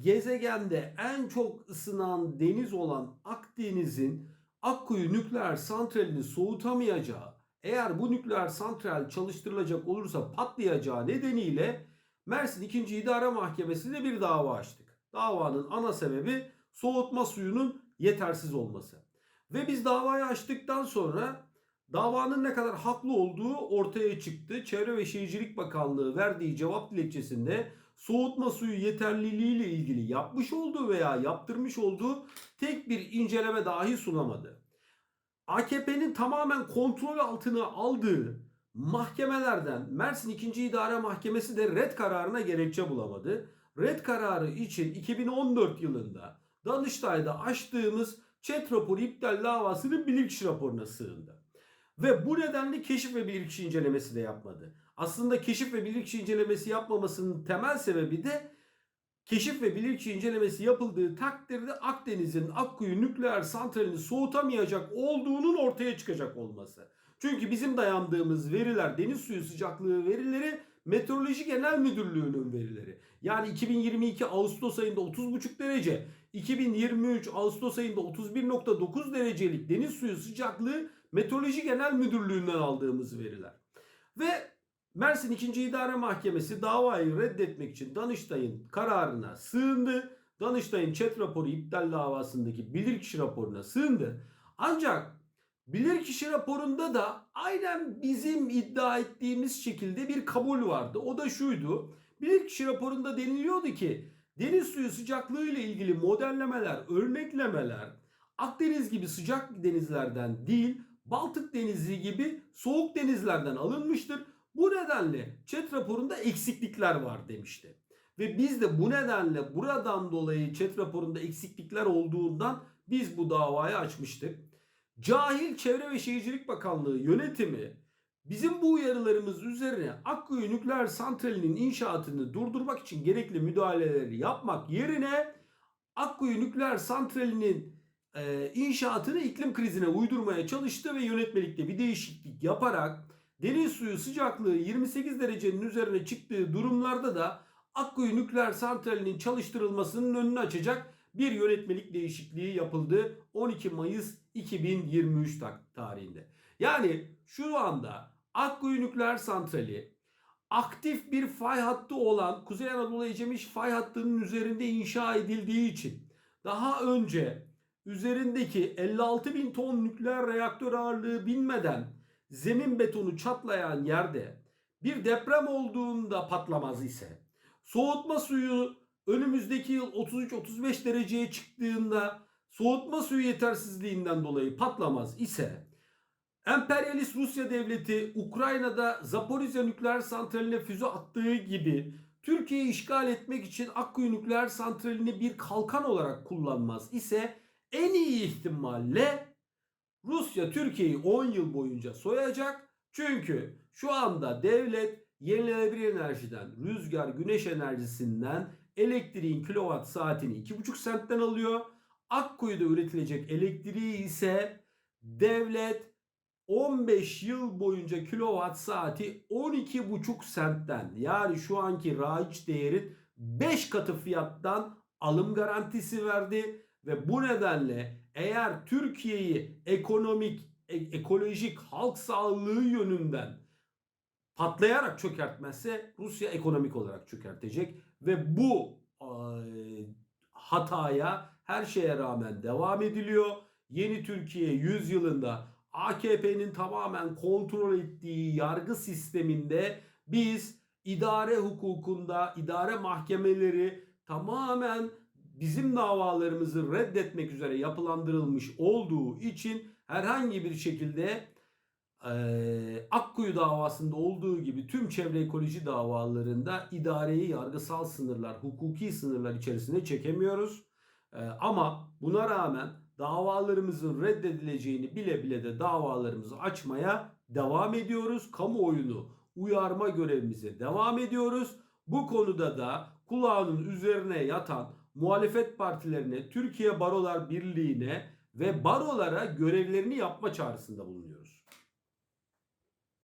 gezegende en çok ısınan deniz olan Akdeniz'in Akkuyu nükleer santralini soğutamayacağı, eğer bu nükleer santral çalıştırılacak olursa patlayacağı nedeniyle Mersin 2. İdare Mahkemesi'nde bir dava açtık. Davanın ana sebebi soğutma suyunun yetersiz olması. Ve biz davayı açtıktan sonra davanın ne kadar haklı olduğu ortaya çıktı. Çevre ve Şehircilik Bakanlığı verdiği cevap dilekçesinde soğutma suyu yeterliliği ile ilgili yapmış olduğu veya yaptırmış olduğu tek bir inceleme dahi sunamadı. AKP'nin tamamen kontrol altına aldığı mahkemelerden Mersin 2. İdare Mahkemesi de red kararına gerekçe bulamadı. Red kararı için 2014 yılında Danıştay'da açtığımız chat raporu iptal davasının bilirkişi raporuna sığındı. Ve bu nedenle keşif ve bilirkişi incelemesi de yapmadı. Aslında keşif ve bilirkişi incelemesi yapmamasının temel sebebi de keşif ve bilirkişi incelemesi yapıldığı takdirde Akdeniz'in Akkuyu nükleer santralini soğutamayacak olduğunun ortaya çıkacak olması. Çünkü bizim dayandığımız veriler deniz suyu sıcaklığı verileri Meteoroloji Genel Müdürlüğü'nün verileri. Yani 2022 Ağustos ayında 30,5 derece, 2023 Ağustos ayında 31,9 derecelik deniz suyu sıcaklığı Meteoroloji Genel Müdürlüğü'nden aldığımız veriler. Ve Mersin 2. İdare Mahkemesi davayı reddetmek için Danıştay'ın kararına sığındı. Danıştay'ın chat raporu iptal davasındaki bilirkişi raporuna sığındı. Ancak bilirkişi raporunda da aynen bizim iddia ettiğimiz şekilde bir kabul vardı. O da şuydu. Bilirkişi raporunda deniliyordu ki deniz suyu sıcaklığı ile ilgili modellemeler, örneklemeler Akdeniz gibi sıcak denizlerden değil, Baltık Denizi gibi soğuk denizlerden alınmıştır. Bu nedenle chat raporunda eksiklikler var demişti. Ve biz de bu nedenle buradan dolayı chat raporunda eksiklikler olduğundan biz bu davayı açmıştık. Cahil Çevre ve Şehircilik Bakanlığı yönetimi bizim bu uyarılarımız üzerine Akkuyu nükleer santralinin inşaatını durdurmak için gerekli müdahaleleri yapmak yerine Akkuyu nükleer santralinin e, inşaatını iklim krizine uydurmaya çalıştı ve yönetmelikte bir değişiklik yaparak deniz suyu sıcaklığı 28 derecenin üzerine çıktığı durumlarda da Akkuyu nükleer santralinin çalıştırılmasının önünü açacak bir yönetmelik değişikliği yapıldı 12 Mayıs 2023 tarihinde. Yani şu anda Akkuyu nükleer santrali aktif bir fay hattı olan Kuzey Anadolu Ecemiş fay hattının üzerinde inşa edildiği için daha önce üzerindeki 56 bin ton nükleer reaktör ağırlığı binmeden zemin betonu çatlayan yerde bir deprem olduğunda patlamaz ise soğutma suyu önümüzdeki yıl 33-35 dereceye çıktığında soğutma suyu yetersizliğinden dolayı patlamaz ise emperyalist Rusya devleti Ukrayna'da Zaporizhia nükleer santraline füze attığı gibi Türkiye'yi işgal etmek için Akkuyu nükleer santralini bir kalkan olarak kullanmaz ise en iyi ihtimalle Rusya Türkiye'yi 10 yıl boyunca soyacak. Çünkü şu anda devlet yenilenebilir enerjiden, rüzgar, güneş enerjisinden elektriğin kilowatt saatini 2,5 sentten alıyor. Akkuyu'da üretilecek elektriği ise devlet 15 yıl boyunca kilowatt saati 12,5 sentten yani şu anki raiç değerin 5 katı fiyattan alım garantisi verdi ve bu nedenle eğer Türkiye'yi ekonomik, e- ekolojik, halk sağlığı yönünden patlayarak çökertmezse Rusya ekonomik olarak çökertecek ve bu e, hataya her şeye rağmen devam ediliyor. Yeni Türkiye 100 yılında AKP'nin tamamen kontrol ettiği yargı sisteminde biz idare hukukunda idare mahkemeleri tamamen bizim davalarımızı reddetmek üzere yapılandırılmış olduğu için herhangi bir şekilde e, Akkuyu davasında olduğu gibi tüm çevre ekoloji davalarında idareyi yargısal sınırlar, hukuki sınırlar içerisine çekemiyoruz. E, ama buna rağmen davalarımızın reddedileceğini bile bile de davalarımızı açmaya devam ediyoruz. Kamuoyunu uyarma görevimize devam ediyoruz. Bu konuda da kulağının üzerine yatan muhalefet partilerine, Türkiye Barolar Birliği'ne ve barolara görevlerini yapma çağrısında bulunuyoruz.